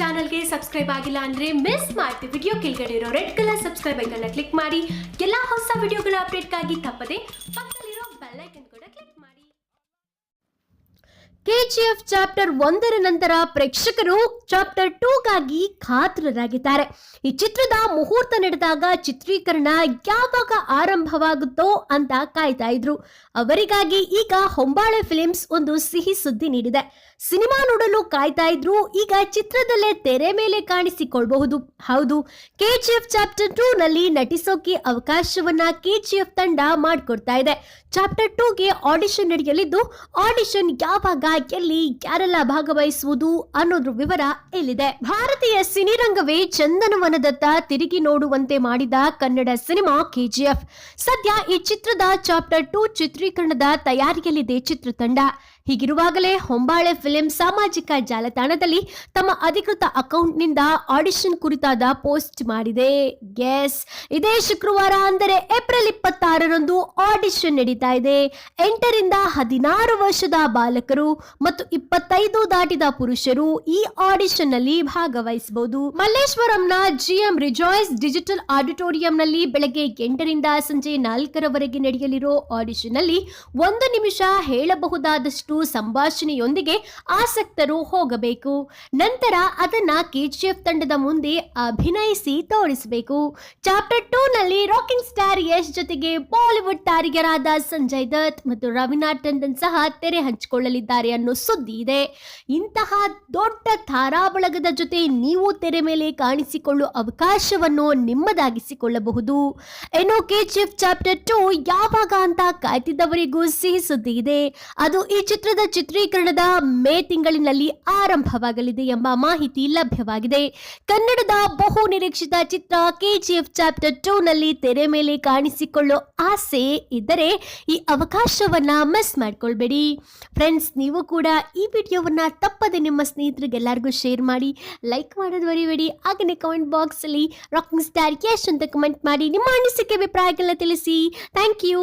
ಚಾನಲ್ಗೆ ಸಬ್ಸ್ಕ್ರೈಬ್ ಆಗಿಲ್ಲ ಅಂದ್ರೆ ಮಿಸ್ ಮಾಡ್ತೀವಿ ವಿಡಿಯೋ ಕೆಳಗಡೆ ಇರೋ ರೆಡ್ ಕಲರ್ ಸಬ್ಸ್ಕ್ರೈಬ್ ಐಕನ್ನ ಕ್ಲಿಕ್ ಮಾಡಿ. ಎಲ್ಲಾ ಹೊಸ ವಿಡಿಯೋಗಳ ಅಪ್ಡೇಟ್ಗಾಗಿ ತಪ್ಪದೆ ಪಕ್ಕದಲ್ಲಿರೋ ಬೆಲ್ ಐಕನ್ ಕೂಡ ಕ್ಲಿಕ್ ಮಾಡಿ. ಕೆಜಿಎಫ್ ಚಾಪ್ಟರ್ ಒಂದರ ನಂತರ ಪ್ರೇಕ್ಷಕರು ಚಾಪ್ಟರ್ ಟೂಗಾಗಿ ಖಾತ್ರರಾಗಿದ್ದಾರೆ. ಈ ಚಿತ್ರದ ಮುಹೂರ್ತ ನಡೆದಾಗ ಚಿತ್ರೀಕರಣ ಯಾವಾಗ ಆರಂಭವಾಗುತ್ತೋ ಅಂತ ಕಾಯ್ತಾ ಇದ್ರು. ಅವರಿಗಾಗಿ ಈಗ ಹೊಂಬಾಳೆ ಫಿಲಿಮ್ಸ್ ಒಂದು ಸಿಹಿ ಸುದ್ದಿ ನೀಡಿದೆ. ಸಿನಿಮಾ ನೋಡಲು ಕಾಯ್ತಾ ಇದ್ರು, ಈಗ ಚಿತ್ರದಲ್ಲೇ ತೆರೆ ಮೇಲೆ ಕಾಣಿಸಿಕೊಳ್ಬಹುದು. ಹೌದು ಕೆಜಿಎಫ್ ಚಾಪ್ಟರ್ ಟೂ ನಲ್ಲಿ ನಟಿಸೋಕೆ ಅವಕಾಶವನ್ನ ಕೆಜಿಎಫ್ ತಂಡ ಮಾಡಿಕೊಡ್ತಾ ಇದೆ. ಚಾಪ್ಟರ್ ಟೂಗೆ ಆಡಿಷನ್ ನಡೆಯಲಿದ್ದು ಆಡಿಷನ್ ಯಾವಾಗ, ಎಲ್ಲಿ, ಯಾರೆಲ್ಲ ಭಾಗವಹಿಸುವುದು ಅನ್ನೋದ್ರ ವಿವರ ಇಲ್ಲಿದೆ. ಭಾರತೀಯ ಸಿನಿರಂಗವೇ ಚಂದನವನದತ್ತ ತಿರುಗಿ ನೋಡುವಂತೆ ಮಾಡಿದ ಕನ್ನಡ ಸಿನಿಮಾ ಕೆಜಿಎಫ್. ಸದ್ಯ ಈ ಚಿತ್ರದ ಚಾಪ್ಟರ್ ಟೂ ಚಿತ್ರೀಕರಣದ ತಯಾರಿಯಲ್ಲಿದೆ ಚಿತ್ರತಂಡ. ಹೀಗಿರುವಾಗಲೇ ಹೊಂಬಾಳೆ ಫಿಲಂ ಸಾಮಾಜಿಕ ಜಾಲತಾಣದಲ್ಲಿ ತಮ್ಮ ಅಧಿಕೃತ ಅಕೌಂಟ್ನಿಂದ ಆಡಿಷನ್ ಕುರಿತಾದ ಪೋಸ್ಟ್ ಮಾಡಿದೆ. ಎಸ್ ಇದೇ ಶುಕ್ರವಾರ ಅಂದರೆ ಏಪ್ರಿಲ್ ಇಪ್ಪತ್ತಾರರಂದು ಆಡಿಷನ್ ನಡೀತಾ ಇದೆ. ಎಂಟರಿಂದ ಹದಿನಾರು ವರ್ಷದ ಬಾಲಕರು ಮತ್ತು ಇಪ್ಪತ್ತೈದು ದಾಟಿದ ಪುರುಷರು ಈ ಆಡಿಷನ್ ನಲ್ಲಿ ಭಾಗವಹಿಸಬಹುದು. ಮಲ್ಲೇಶ್ವರಂನ ಜಿಎಂ ರಿಜಾಯ್ಸ್ ಡಿಜಿಟಲ್ ಆಡಿಟೋರಿಯಂನಲ್ಲಿ ಬೆಳಗ್ಗೆ ಎಂಟರಿಂದ ಸಂಜೆ ನಾಲ್ಕರವರೆಗೆ ನಡೆಯಲಿರೋ ಆಡಿಷನ್ನಲ್ಲಿ ಒಂದು ನಿಮಿಷ ಹೇಳಬಹುದಾದಷ್ಟು ಸಂಭಾಷಣೆಯೊಂದಿಗೆ ಆಸಕ್ತರು ಹೋಗಬೇಕು. ನಂತರ ಅದನ್ನ ಕೆಜಿಎಫ್ ತಂಡದ ಮುಂದೆ ಅಭಿನಯಿಸಿ ತೋರಿಸಬೇಕು. ಚಾಪ್ಟರ್ ಟೂ ನಲ್ಲಿ ರಾಕಿಂಗ್ ಸ್ಟಾರ್ ಯಶ್ ಜೊತೆಗೆ ಬಾಲಿವುಡ್ ತಾರಿಗರಾದ ಸಂಜಯ್ ದತ್ ಮತ್ತು ರವೀನಾ ಟಂಡನ್ ಸಹ ತೆರೆ ಹಂಚಿಕೊಳ್ಳಲಿದ್ದಾರೆ ಅನ್ನೋ ಸುದ್ದಿ ಇದೆ. ಇಂತಹ ದೊಡ್ಡ ತಾರಾಬಳಗದ ಜೊತೆ ನೀವು ತೆರೆ ಮೇಲೆ ಕಾಣಿಸಿಕೊಳ್ಳುವ ಅವಕಾಶವನ್ನು ನಿಮ್ಮದಾಗಿಸಿಕೊಳ್ಳಬಹುದು. ಎನೋ ಕೆ ಚಿಫ್ ಚಾಪ್ಟರ್ ಟು ಯಾವಾಗ ಅಂತ ಕಾಯ್ತಿದ್ದವರಿಗೂ ಸಿಹಿ ಸುದ್ದಿ ಇದೆ. ಅದು ಈ ಚಿತ್ರದ ಚಿತ್ರೀಕರಣದ ಮೇ ತಿಂಗಳಿನಲ್ಲಿ ಆರಂಭವಾಗಲಿದೆ ಎಂಬ ಮಾಹಿತಿ ಲಭ್ಯವಾಗಿದೆ. ಕನ್ನಡದ ಬಹು ನಿರೀಕ್ಷಿತ ಚಿತ್ರ ಕೆಜಿಎಫ್ ಚಾಪ್ಟರ್ ಟೂ ನಲ್ಲಿ ತೆರೆ ಮೇಲೆ ಕಾಣಿಸಿಕೊಳ್ಳೋ ಆಸೆ ಇದ್ದರೆ ಈ ಅವಕಾಶವನ್ನ ಮಿಸ್ ಮಾಡ್ಕೊಳ್ಬೇಡಿ. ಫ್ರೆಂಡ್ಸ್ ನೀವು ಕೂಡ ಈ ವಿಡಿಯೋವನ್ನ ತಪ್ಪದೆ ನಿಮ್ಮ ಸ್ನೇಹಿತರಿಗೆಲ್ಲರಿಗೂ ಶೇರ್ ಮಾಡಿ ಲೈಕ್ ಮಾಡೋದು ಮರಿಬೇಡಿ. ಹಾಗೆಯೇ ಕಮೆಂಟ್ ಬಾಕ್ಸಲ್ಲಿ ರಾಕಿಂಗ್ ಸ್ಟಾರ್ ಕ್ಯಾಶ್ ಅಂತ ಕಮೆಂಟ್ ಮಾಡಿ ನಿಮ್ಮ ಅನಿಸಿಕೆ, ಅಭಿಪ್ರಾಯಗಳನ್ನ ತಿಳಿಸಿ. Thank you